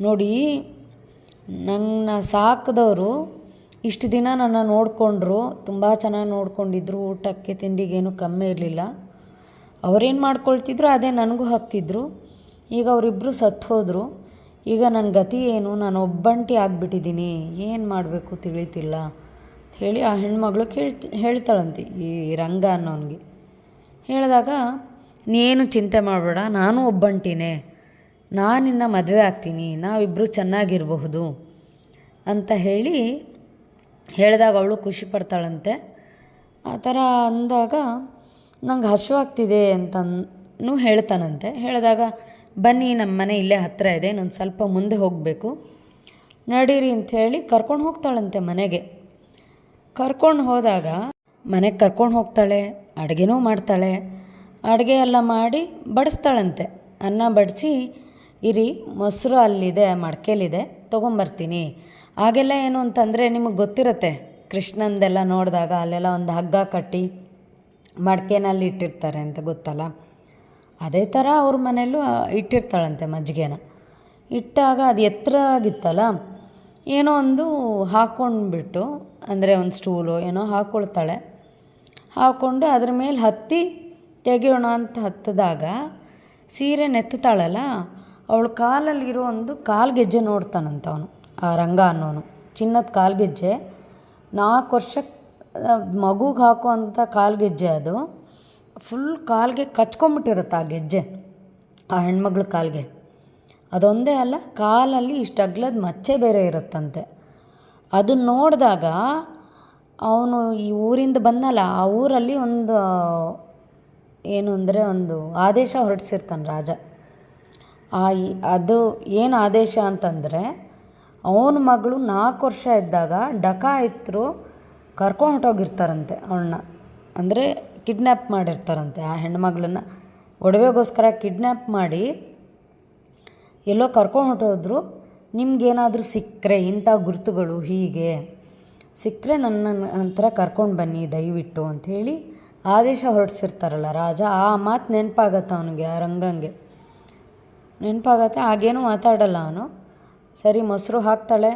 ನೋಡಿ ನನ್ನ ಸಾಕಿದವರು ಇಷ್ಟು ದಿನ ನನ್ನ ನೋಡಿಕೊಂಡ್ರು, ತುಂಬ ಚೆನ್ನಾಗಿ ನೋಡ್ಕೊಂಡಿದ್ರು, ಊಟಕ್ಕೆ ತಿಂಡಿಗೇನು ಕಮ್ಮಿ ಇರಲಿಲ್ಲ. ಅವ್ರೇನು ಮಾಡ್ಕೊಳ್ತಿದ್ರು, ಅದೇ ನನಗೂ ಹತ್ತಿದ್ರು. ಈಗ ಅವರಿಬ್ಬರು ಸತ್ತು ಹೋದರು. ಈಗ ನನ್ನ ಗತಿ ಏನು? ನಾನು ಒಬ್ಬಂಟಿ ಆಗಿಬಿಟ್ಟಿದ್ದೀನಿ ಏನು ಮಾಡಬೇಕು ತಿಳಿತಿಲ್ಲ ಹೇಳಿ ಆ ಹೆಣ್ಮಗಳು ಕೇಳ್ತಿ, ಹೇಳ್ತಾಳಂತೆ ಈ ರಂಗ ಅನ್ನೋನಿಗೆ. ಹೇಳಿದಾಗ, ನೀನು ಚಿಂತೆ ಮಾಡಬೇಡ, ನಾನು ಒಬ್ಬಂಟಿನೇ. ನಾನಿನ್ನ ಮದುವೆ ಆಗ್ತೀನಿ. ನಾವಿಬ್ಬರು ಚೆನ್ನಾಗಿರಬಹುದು ಅಂತ ಹೇಳಿ ಹೇಳಿದಾಗ ಅವಳು ಖುಷಿ ಪಡ್ತಾಳಂತೆ. ಆ ಥರ ಅಂದಾಗ ನಂಗೆ ಹಸುವಾಗ್ತಿದೆ ಅಂತನು ಹೇಳ್ತಾನಂತೆ. ಹೇಳಿದಾಗ, ಬನ್ನಿ ನಮ್ಮ ಮನೆ ಇಲ್ಲೇ ಹತ್ತಿರ ಇದೆ ನಾನು ಸ್ವಲ್ಪ ಮುಂದೆ ಹೋಗಬೇಕು. ನಡೀರಿ ಅಂಥೇಳಿ ಕರ್ಕೊಂಡು ಹೋಗ್ತಾಳಂತೆ ಮನೆಗೆ. ಕರ್ಕೊಂಡು ಹೋದಾಗ, ಮನೆಗೆ ಕರ್ಕೊಂಡು ಹೋಗ್ತಾಳೆ, ಅಡುಗೆನೂ ಮಾಡ್ತಾಳೆ. ಅಡುಗೆ ಎಲ್ಲ ಮಾಡಿ ಬಡಿಸ್ತಾಳಂತೆ. ಅನ್ನ ಬಡಿಸಿ, ಇರಿ, ಮೊಸರು ಅಲ್ಲಿದೆ, ಮಡ್ಕೇಲಿದೆ, ತೊಗೊಂಬರ್ತೀನಿ. ಆಗೆಲ್ಲ ಏನು ಅಂತಂದರೆ ನಿಮಗೆ ಗೊತ್ತಿರುತ್ತೆ. ಕೃಷ್ಣಂದೆಲ್ಲ ನೋಡಿದಾಗ ಅಲ್ಲೆಲ್ಲ ಒಂದು ಹಗ್ಗ ಕಟ್ಟಿ ಮಡ್ಕೆನಲ್ಲಿ ಇಟ್ಟಿರ್ತಾರೆ ಅಂತ ಗೊತ್ತಲ್ಲ? ಅದೇ ಥರ ಅವ್ರ ಮನೆಯಲ್ಲೂ ಇಟ್ಟಿರ್ತಾಳಂತೆ ಮಜ್ಜಿಗೆನ. ಇಟ್ಟಾಗ ಅದು ಎತ್ತರ ಆಗಿತ್ತಲ್ಲ? ಏನೋ ಒಂದು ಹಾಕ್ಕೊಂಡ್ಬಿಟ್ಟು ಅಂದರೆ ಒಂದು ಸ್ಟೂಲು ಏನೋ ಹಾಕ್ಕೊಳ್ತಾಳೆ ಹಾಕ್ಕೊಂಡು ಅದ್ರ ಮೇಲೆ ಹತ್ತಿ ತೆಗೆಯೋಣ ಅಂತ ಹತ್ತಿದಾಗ ಸೀರೆ ನೆತ್ತಾಳಲ್ಲ ಅವಳು ಕಾಲಲ್ಲಿರೋ ಒಂದು ಕಾಲ್ಗೆಜ್ಜೆ ನೋಡ್ತಾನಂತ ಅವನು. ರಂಗ ಅನ್ನೋನು. ಚಿನ್ನದ ಕಾಲ್ಗೆಜ್ಜೆ. ನಾಲ್ಕು ವರ್ಷ ಮಗುಗೆ ಹಾಕುವಂಥ ಕಾಲ್ಗೆಜ್ಜೆ ಅದು. ಫುಲ್ ಕಾಲಿಗೆ ಕಚ್ಕೊಂಬಿಟ್ಟಿರುತ್ತೆ ಆ ಗೆಜ್ಜೆ, ಆ ಹೆಣ್ಮಗಳ ಕಾಲಿಗೆ. ಅದೊಂದೇ ಅಲ್ಲ, ಕಾಲಲ್ಲಿ ಇಷ್ಟು ಅಗ್ಲದ ಮಚ್ಚೆ ಬೇರೆ ಇರುತ್ತಂತೆ. ಅದನ್ನು ನೋಡಿದಾಗ ಅವನು ಈ ಊರಿಂದ ಬಂದಲ್ಲ, ಆ ಊರಲ್ಲಿ ಒಂದು, ಏನು ಅಂದರೆ ಒಂದು ಆದೇಶ ಹೊರಡಿಸಿರ್ತಾನೆ ರಾಜ. ಆ, ಅದು ಏನು ಆದೇಶ ಅಂತಂದರೆ ಅವನ ಮಗಳು ನಾಲ್ಕು ವರ್ಷ ಇದ್ದಾಗ ಡಕಾಯಿತರು ಕರ್ಕೊಂಡು ಹೊಟ್ಟೋಗಿರ್ತಾರಂತೆ ಅವಳನ್ನ. ಅಂದರೆ ಕಿಡ್ನ್ಯಾಪ್ ಮಾಡಿರ್ತಾರಂತೆ ಆ ಹೆಣ್ಮಗಳನ್ನ. ಒಡವೆಗೋಸ್ಕರ ಕಿಡ್ನ್ಯಾಪ್ ಮಾಡಿ ಎಲ್ಲೋ ಕರ್ಕೊಂಡು ಹೊಟ್ಟೋದ್ರು ನಿಮ್ಗೇನಾದರೂ ಸಿಕ್ಕರೆ, ಇಂಥ ಗುರುತುಗಳು ಹೀಗೆ, ಸಿಕ್ಕರೆ ನನ್ನ ನಂತರ ಕರ್ಕೊಂಡು ಬನ್ನಿ, ದಯವಿಟ್ಟು, ಅಂಥೇಳಿ ಆದೇಶ ಹೊರಡಿಸಿರ್ತಾರಲ್ಲ ರಾಜ. ಆ ಮಾತು ನೆನಪಾಗತ್ತೆ ಅವನಿಗೆ, ಆ ರಂಗಂಗೆ. ನೆನಪಾಗತ್ತೆ ಆಗೇನು ಮಾತಾಡಲ್ಲ ಅವನು. ಸರಿ ಮೊಸರು ಹಾಕ್ತಾಳೆ,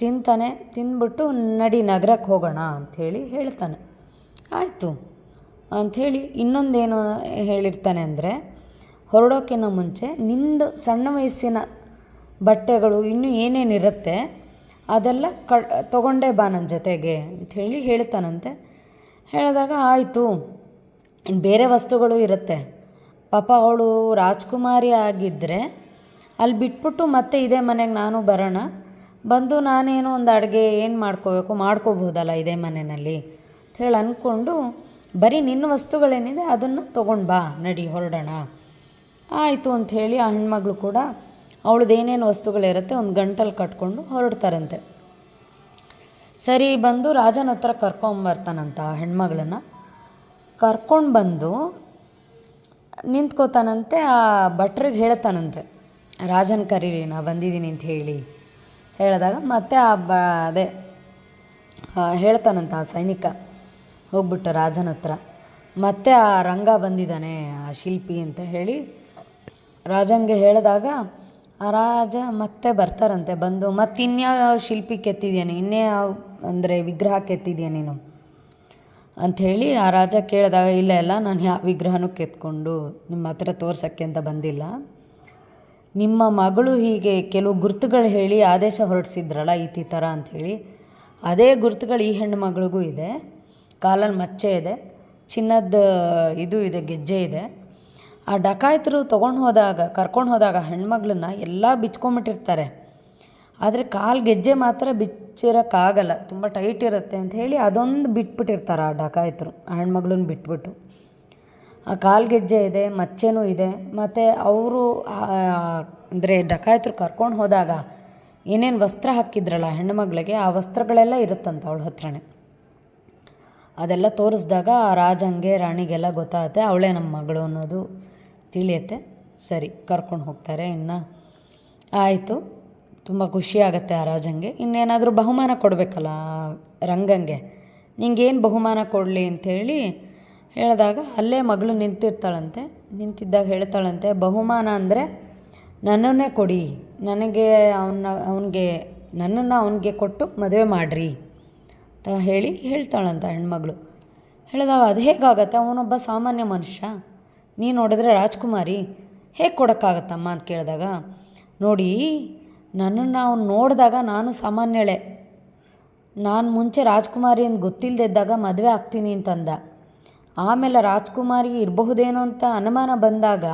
ತಿಂತಾನೆ ತಿಂದ್ಬಿಟ್ಟು ನಡಿ ನಗರಕ್ಕೆ ಹೋಗೋಣ ಅಂಥೇಳಿ ಹೇಳ್ತಾನೆ. ಆಯಿತು. ಅಂಥೇಳಿ ಇನ್ನೊಂದೇನು ಹೇಳಿರ್ತಾನೆ ಅಂದರೆ ಹೊರಡೋಕ್ಕಿಂತ ಮುಂಚೆ ನಿಂದು ಸಣ್ಣ ವಯಸ್ಸಿನ ಬಟ್ಟೆಗಳು ಇನ್ನೂ ಏನೇನಿರುತ್ತೆ ಅದೆಲ್ಲ ಕ, ತೊಗೊಂಡೇ ಬಾ ನನ್ನ ಜೊತೆಗೆ ಅಂಥೇಳಿ ಹೇಳ್ತಾನಂತೆ. ಹೇಳಿದಾಗ ಆಯಿತು. ಬೇರೆ ವಸ್ತುಗಳು ಇರುತ್ತೆ. ಪಾಪ ಅವಳು ರಾಜ್ಕುಮಾರಿ ಆಗಿದ್ದರೆ ಅಲ್ಲಿ ಬಿಟ್ಬಿಟ್ಟು ಮತ್ತೆ ಇದೇ ಮನೆಗೆ ನಾನು ಬರೋಣ. ಬಂದು ನಾನೇನೋ ಒಂದು ಅಡುಗೆ ಏನು ಮಾಡ್ಕೋಬೇಕು ಮಾಡ್ಕೋಬೋದಲ್ಲ ಇದೇ ಮನೆಯಲ್ಲಿ ಹೇಳಿ ಅಂದ್ಕೊಂಡು ಬರೀ ನಿನ್ನ ವಸ್ತುಗಳೇನಿದೆ ಅದನ್ನು ತೊಗೊಂಡು ಬಾ, ನಡಿ ಹೊರಡೋಣ. ಆಯಿತು ಅಂಥೇಳಿ ಆ ಹೆಣ್ಮಗಳು ಕೂಡ ಅವಳದ್ದು ಏನೇನು ವಸ್ತುಗಳಿರುತ್ತೆ ಒಂದು ಗಂಟಲ್ಲಿ ಕಟ್ಕೊಂಡು ಹೊರಡ್ತಾರಂತೆ. ಸರಿ, ಬಂದು ರಾಜನ ಹತ್ರ ಕರ್ಕೊಂಬರ್ತಾನಂತ ಆ ಹೆಣ್ಮಗಳನ್ನ. ಕರ್ಕೊಂಡು ಬಂದು ನಿಂತ್ಕೋತಾನಂತೆ, ಆ ಭಟ್ರಿಗೆ ಹೇಳ್ತಾನಂತೆ. ರಾಜನ ಕರೀರಿ, ನಾ ಬಂದಿದ್ದೀನಿ ಅಂತ ಹೇಳಿ ಹೇಳಿದಾಗ ಮತ್ತೆ ಆ ಬ, ಅದೇ ಹೇಳ್ತಾನಂತ ಆ ಸೈನಿಕ ಹೋಗ್ಬಿಟ್ಟು ರಾಜನ ಹತ್ರ. ಮತ್ತೆ ಆ ರಂಗ ಬಂದಿದ್ದಾನೆ, ಆ ಶಿಲ್ಪಿ ಅಂತ ಹೇಳಿ ರಾಜಂಗೆ ಹೇಳಿದಾಗ, ಆ ರಾಜ ಮತ್ತೆ ಬರ್ತಾರಂತೆ, ಬಂದು ಮತ್ತೆ ಇನ್ಯಾವ ಶಿಲ್ಪಿ ಕೆತ್ತಿದ್ಯಾನೆ ನೀನು, ಇನ್ನೇ ಅಂದರೆ ವಿಗ್ರಹ ಕೆತ್ತಿದ್ಯಾ ನೀನು ಅಂಥೇಳಿ ಆ ರಾಜ ಕೇಳಿದಾಗ, ಇಲ್ಲ ಎಲ್ಲ ನಾನು ಯಾವ ವಿಗ್ರಹನೂ ಕೆತ್ಕೊಂಡು ನಿಮ್ಮ ಹತ್ರ ತೋರ್ಸೋಕ್ಕೆ ಅಂತ ಬಂದಿಲ್ಲ. ನಿಮ್ಮ ಮಗಳು ಹೀಗೆ ಕೆಲವು ಗುರುತುಗಳು ಹೇಳಿ ಆದೇಶ ಹೊರಡಿಸಿದ್ರಲ್ಲ ಈ ಥರ ಅಂಥೇಳಿ, ಅದೇ ಗುರುತುಗಳು ಈ ಹೆಣ್ಣು ಮಗಳಿಗೂ ಇದೆ. ಕಾಲಲ್ಲಿ ಮಚ್ಚೆ ಇದೆ, ಚಿನ್ನದ ಇದು ಇದೆ, ಗೆಜ್ಜೆ ಇದೆ. ಆ ಡಕಾಯಿತರು ತೊಗೊಂಡು ಹೋದಾಗ, ಕರ್ಕೊಂಡು ಹೋದಾಗ ಹೆಣ್ಮಗಳನ್ನ ಎಲ್ಲ ಬಿಚ್ಕೊಂಬಿಟ್ಟಿರ್ತಾರೆ ಆದರೆ ಕಾಲು ಗೆಜ್ಜೆ ಮಾತ್ರ ಬಿಚ್ಚಿರೋಕ್ಕಾಗಲ್ಲ, ತುಂಬ ಟೈಟ್ ಇರುತ್ತೆ ಅಂತ ಹೇಳಿ ಅದೊಂದು ಬಿಟ್ಬಿಟ್ಟಿರ್ತಾರೆ ಆ ಡಕಾಯಿತರು, ಆ ಹೆಣ್ಮಗಳನ್ನ ಬಿಟ್ಬಿಟ್ಟು. ಆ ಕಾಲು ಗೆಜ್ಜೆ ಇದೆ, ಮಚ್ಚೆನೂ ಇದೆ. ಮತ್ತು ಅವರು ಅಂದರೆ ಡಕಾಯಿತರು ಕರ್ಕೊಂಡು ಹೋದಾಗ ಏನೇನು ವಸ್ತ್ರ ಹಾಕಿದ್ರಲ್ಲ ಹೆಣ್ಣುಮಗಳಿಗೆ, ಆ ವಸ್ತ್ರಗಳೆಲ್ಲ ಇರುತ್ತಂತ ಅವಳ ಹತ್ರನೇ. ಅದೆಲ್ಲ ತೋರಿಸ್ದಾಗ ಆ ರಾಜಂಗೆ, ರಾಣಿಗೆಲ್ಲ ಗೊತ್ತಾಗುತ್ತೆ, ಅವಳೇ ನಮ್ಮ ಮಗಳು ಅನ್ನೋದು ತಿಳಿಯತ್ತೆ. ಸರಿ, ಕರ್ಕೊಂಡು ಹೋಗ್ತಾರೆ, ಇನ್ನು ಆಯಿತು. ತುಂಬ ಖುಷಿ ಆಗುತ್ತೆ ಆ ರಾಜಂಗೆ. ಇನ್ನೇನಾದರೂ ಬಹುಮಾನ ಕೊಡಬೇಕಲ್ಲ ರಂಗಂಗೆ. ನಿಂಗೇನು ಬಹುಮಾನ ಕೊಡಲಿ ಅಂಥೇಳಿ ಹೇಳಿದಾಗ ಅಲ್ಲೇ ಮಗಳು ನಿಂತಿರ್ತಾಳಂತೆ, ನಿಂತಿದ್ದಾಗ ಹೇಳ್ತಾಳಂತೆ, ಬಹುಮಾನ ಅಂದರೆ ನನ್ನನ್ನೇ ಕೊಡಿ, ನನಗೆ ಅವನ್ನ ಅವನಿಗೆ, ನನ್ನನ್ನು ಅವನಿಗೆ ಕೊಟ್ಟು ಮದುವೆ ಮಾಡಿರಿ ಅಂತ ಹೇಳಿ ಹೇಳ್ತಾಳಂತ ಹೆಣ್ಮಗಳು. ಹೇಳಿದಾಗ, ಅದು ಹೇಗಾಗತ್ತೆ? ಅವನೊಬ್ಬ ಸಾಮಾನ್ಯ ಮನುಷ್ಯ. ನೀನು ನೋಡಿದ್ರೆ ರಾಜ್ಕುಮಾರಿ. ಹೇಗೆ ಕೊಡೋಕ್ಕಾಗತ್ತಮ್ಮ? ಅಂತ ಕೇಳಿದಾಗ, ನೋಡಿ, ನನ್ನನ್ನು ಅವ್ನು ನೋಡಿದಾಗ ನಾನು ಸಾಮಾನ್ಯಳೆ. ನಾನು ಮುಂಚೆ ರಾಜ್ಕುಮಾರಿ ಅಂತ ಗೊತ್ತಿಲ್ಲದಿದ್ದಾಗ ಮದುವೆ ಆಗ್ತೀನಿ ಅಂತಂದ. ಆಮೇಲೆ ರಾಜ್ಕುಮಾರಿ ಇರಬಹುದೇನೋ ಅಂತ ಅನುಮಾನ ಬಂದಾಗ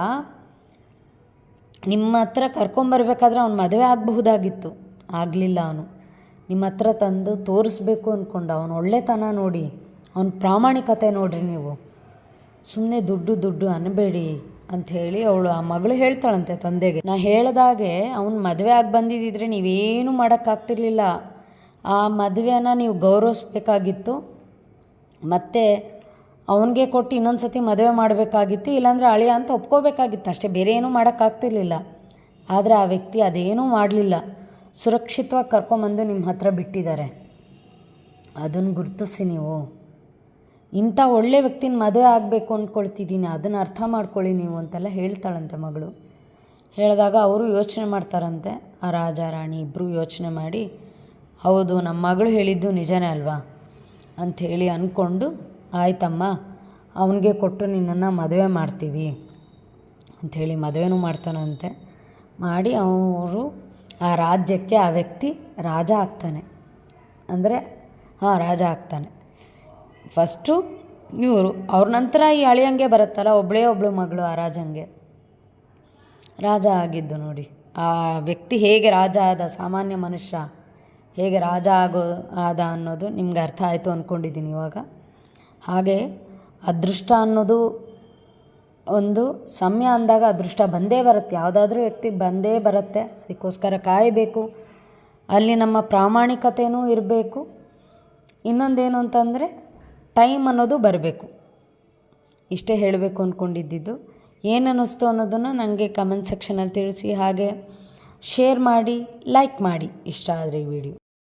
ನಿಮ್ಮ ಹತ್ರ ಕರ್ಕೊಂಬರ್ಬೇಕಾದ್ರೆ ಅವ್ನು ಮದುವೆ ಆಗಬಹುದಾಗಿತ್ತು. ಆಗಲಿಲ್ಲ ಅವನು. ನಿಮ್ಮ ಹತ್ರ ತಂದು ತೋರಿಸ್ಬೇಕು ಅಂದ್ಕೊಂಡ ಅವನು ಒಳ್ಳೆತನ ನೋಡಿ. ಅವನ ಪ್ರಾಮಾಣಿಕತೆ ನೋಡಿರಿ ನೀವು. ಸುಮ್ಮನೆ ದುಡ್ಡು ದುಡ್ಡು ಅನ್ನಬೇಡಿ ಅಂಥೇಳಿ ಅವಳು ಆ ಮಗಳು ಹೇಳ್ತಾಳಂತೆ ತಂದೆಗೆ. ನಾ ಹೇಳ್ದಾಗೆ ಅವ್ನು ಮದುವೆ ಆಗಿ ಬಂದಿದ್ದಿದ್ರೆ ನೀವೇನು ಮಾಡೋಕ್ಕಾಗ್ತಿರ್ಲಿಲ್ಲ. ಆ ಮದುವೆನ ನೀವು ಗೌರವಿಸ್ಬೇಕಾಗಿತ್ತು. ಮತ್ತು ಅವನಿಗೆ ಕೊಟ್ಟು ಇನ್ನೊಂದು ಸತಿ ಮದುವೆ ಮಾಡಬೇಕಾಗಿತ್ತು, ಇಲ್ಲಾಂದರೆ ಅಳಿಯ ಅಂತ ಒಪ್ಕೋಬೇಕಾಗಿತ್ತು. ಅಷ್ಟೇ ಬೇರೆ ಏನೂ ಮಾಡೋಕ್ಕಾಗ್ತಿರ್ಲಿಲ್ಲ. ಆದರೆ ಆ ವ್ಯಕ್ತಿ ಅದೇನೂ ಮಾಡಲಿಲ್ಲ. ಸುರಕ್ಷಿತವಾಗಿ ಕರ್ಕೊಂಬಂದು ನಿಮ್ಮ ಹತ್ರ ಬಿಟ್ಟಿದ್ದಾರೆ. ಅದನ್ನು ಗುರುತಿಸಿ ನೀವು. ಇಂಥ ಒಳ್ಳೆ ವ್ಯಕ್ತಿನ ಮದುವೆ ಆಗಬೇಕು ಅಂದ್ಕೊಳ್ತಿದ್ದೀನಿ ಅದನ್ನು ಅರ್ಥ ಮಾಡ್ಕೊಳ್ಳಿ ನೀವು ಅಂತೆಲ್ಲ ಹೇಳ್ತಾಳಂತೆ ಮಗಳು. ಹೇಳಿದಾಗ ಅವರು ಯೋಚನೆ ಮಾಡ್ತಾರಂತೆ. ಆ ರಾಜ, ರಾಣಿ ಇಬ್ಬರು ಯೋಚನೆ ಮಾಡಿ, ಹೌದು ನಮ್ಮ ಮಗಳು ಹೇಳಿದ್ದು ನಿಜನೇ ಅಲ್ವಾ? ಅಂಥೇಳಿ ಅಂದ್ಕೊಂಡು ಆಯ್ತಮ್ಮ, ಅವನಿಗೆ ಕೊಟ್ಟು ನಿನ್ನನ್ನು ಮದುವೆ ಮಾಡ್ತೀವಿ ಅಂಥೇಳಿ ಮದುವೆನೂ ಮಾಡ್ತಾನಂತೆ. ಮಾಡಿ ಅವರು ಆ ರಾಜ್ಯಕ್ಕೆ ಆ ವ್ಯಕ್ತಿ ರಾಜ ಆಗ್ತಾನೆ. ಅಂದರೆ, ಹಾಂ, ರಾಜ ಆಗ್ತಾನೆ. ಫಸ್ಟು ಇವರು, ಅವ್ರ ನಂತರ ಈ ಅಳಿಯಂಗೆ ಬರುತ್ತಲ್ಲ ಒಬ್ಬಳೇ ಒಬ್ಬಳು ಮಗಳು ಆ ರಾಜಂಗೆ. ರಾಜ ಆಗಿದ್ದು ನೋಡಿ. ಆ ವ್ಯಕ್ತಿ ಹೇಗೆ ರಾಜ ಆದ, ಸಾಮಾನ್ಯ ಮನುಷ್ಯ ಹೇಗೆ ರಾಜ ಆಗೋ, ಆದ ಅನ್ನೋದು ನಿಮ್ಗೆ ಅರ್ಥ ಆಯಿತು ಅಂದ್ಕೊಂಡಿದ್ದೀನಿ ಇವಾಗ. ಹಾಗೆ ಅದೃಷ್ಟ ಅನ್ನೋದು ಒಂದು ಸಮಯ ಅಂದಾಗ ಅದೃಷ್ಟ ಬಂದೇ ಬರುತ್ತೆ. ಯಾವುದಾದ್ರೂ ವ್ಯಕ್ತಿಗೆ ಬಂದೇ ಬರುತ್ತೆ. ಅದಕ್ಕೋಸ್ಕರ ಕಾಯಬೇಕು. ಅಲ್ಲಿ ನಮ್ಮ ಪ್ರಾಮಾಣಿಕತೆಯೂ ಇರಬೇಕು. ಇನ್ನೊಂದೇನು ಅಂತಂದರೆ ಟೈಮ್ ಅನ್ನೋದು ಬರಬೇಕು. ಇಷ್ಟೇ ಹೇಳಬೇಕು ಅಂದ್ಕೊಂಡಿದ್ದಿದ್ದು ಏನು ಅನ್ನಿಸ್ತು ಅನ್ನೋದನ್ನು ನನಗೆ ಕಮೆಂಟ್ ಸೆಕ್ಷನಲ್ಲಿ ತಿಳಿಸಿ. ಹಾಗೆ ಶೇರ್ ಮಾಡಿ ಲೈಕ್ ಮಾಡಿ ಇಷ್ಟ ಆದರೆ ಈ ವಿಡಿಯೋ